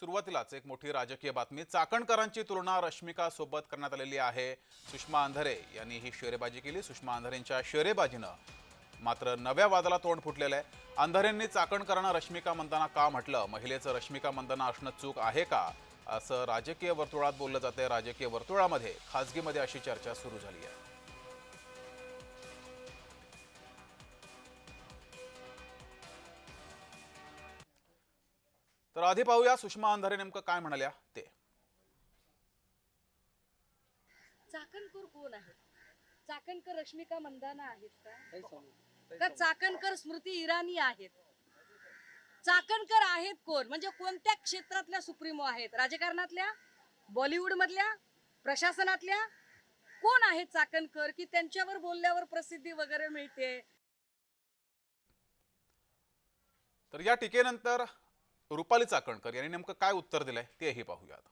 सुरुवातीलाच एक मोठी राजकीय बातमी. चाकणकरांची तुलना रश्मिका सोबत करण्यात आलेली आहे. सुषमा अंधारे यांनी ही शेरेबाजी केली. सुषमा अंधारेंच्या शेरेबाजीनं मात्र नव्या वादाला तोंड फुटलेलं आहे. अंधारेंनी चाकणकरांना रश्मिका म्हणताना का म्हटलं? महिलेचं रश्मिका मंदाना असणं चूक आहे का? असं राजकीय वर्तुळात बोललं जातंय. राजकीय वर्तुळामध्ये खाजगीमध्ये अशी चर्चा सुरू झाली आहे. तर आधी पाहूया सुषमा अंधारे नेमकं काय म्हणाल्या ते. चाकणकर कोण आहे चाकणकर रश्मिका मंदाना आहेत का? का चाकणकर स्मृती इराणी आहेत. चाकणकर आहेत कोण? म्हणजे कोणत्या क्षेत्रातल्या सुप्रीमो आहेत? राजकारणातल्या? बॉलिवूड मधल्या प्रशासनातल्या? कोण आहेत चाकणकर? की त्यांच्यावर बोलल्यावर प्रसिद्धी वगैरे मिळते? तर या टीकेनंतर रुपाली चाकणकर यांनी नेमकं काय उत्तर दिलंय तेही पाहूयात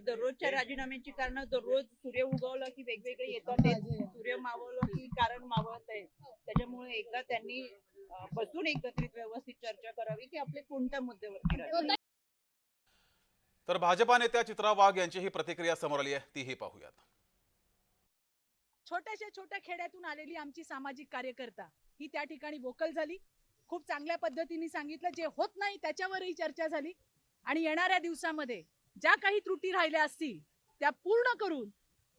दररोजच्या राजीनाम्याची कारण दररोज सूर्य उगवलं की वेगवेगळे येतात ते सूर्य मावळलं की कारण मावळत आहे. त्याच्यामुळे एकदा त्यांनी बसून एकत्रित व्यवस्थित चर्चा करावी की आपले कोणत्या मुद्द्यावरती तर भाजपा नेत्या चित्रा वाघ यांची ही प्रतिक्रिया समोर आली आहे तीही पाहूयात छोट्याशा छोट्या खेड्यातून आलेली आमची सामाजिक कार्यकर्ता ही त्या ठिकाणी वोकल झाली. खूप चांगल्या पद्धतीने सांगितलं. जे होत नाही त्याच्यावरही चर्चा झाली. आणि येणाऱ्या दिवसामध्ये ज्या काही त्रुटी राहिल्या असतील त्या पूर्ण करून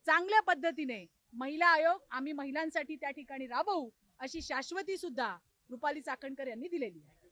चांगल्या पद्धतीने महिला आयोग आम्ही महिलांसाठी त्या ठिकाणी राबवू अशी शाश्वती सुद्धा रुपाली चाकणकर यांनी दिलेली आहे.